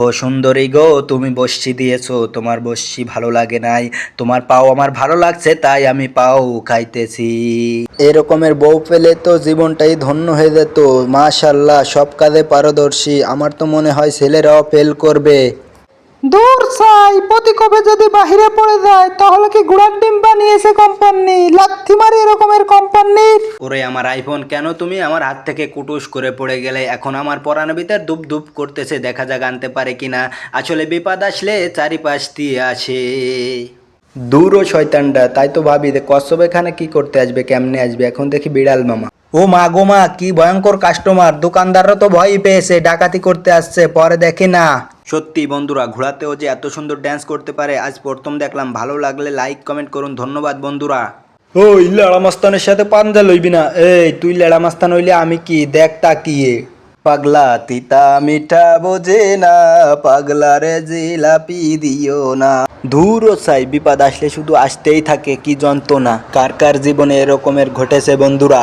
ও সুন্দরী গো, তুমি বসছি দিয়েছ, তোমার বসছি ভালো লাগে নাই, তোমার পাও আমার ভালো লাগছে, তাই আমি পাও খাইতেছি। এরকমের বউ পেলে তো জীবনটাই ধন্য হয়ে যেত, মাশাল্লাহ, সব কাজে পারদর্শী, আমার তো মনে হয় ছেলেরাও ফেল করবে। দূর সাই প্রতি কবে যদি বাহিরে পড়ে যায়, তাহলে কি গুড়ার ডিম বানিয়েছে কোম্পানি লাথি মারি এরকমের কোম্পানির ওরে আমার আইফোন কেন তুমি আমার হাত থেকে কুটুস করে পড়ে গেলে? এখন আমার পরানো ভিতর দুপ করতেছে, দেখা যাক আনতে পারে কিনা। আসলে বিপদ আসলে চারিপাশ দিয়ে আসে। দূর ও শয়তানটা তাই তো ভাবি কচ্ছপ এখানে কি করতে আসবে, কেমনে আসবে? এখন দেখি বিড়াল মামা। ও মা গো মা, কি ভয়ঙ্কর কাস্টমার দোকানদাররা তো ভয়ই পেয়েছে, ডাকাতি করতে আসছে, পরে দেখি না। সত্যি বন্ধুরা, ঘোড়াতেও যে এত সুন্দর ড্যান্স করতে পারে, আজ প্রথম দেখলাম। ভালো লাগলে লাইক কমেন্ট করুন। ধন্যবাদ বন্ধুরা। ওই লেড়া মাস্তানের সাথে পাঞ্জা লইবি না। এই তুই লেড়া মাস্তান হইলে আমি কি দেখ তাকিয়ে? পাগলা তিতা মিঠা বোঝে না পাগলা রে জিলাপি দিও না। দূর সাই বিপদ আসলে শুধু আসতেই থাকে কি যন্ত্রণা। কার কার জীবনে এরকমের ঘটেছে বন্ধুরা?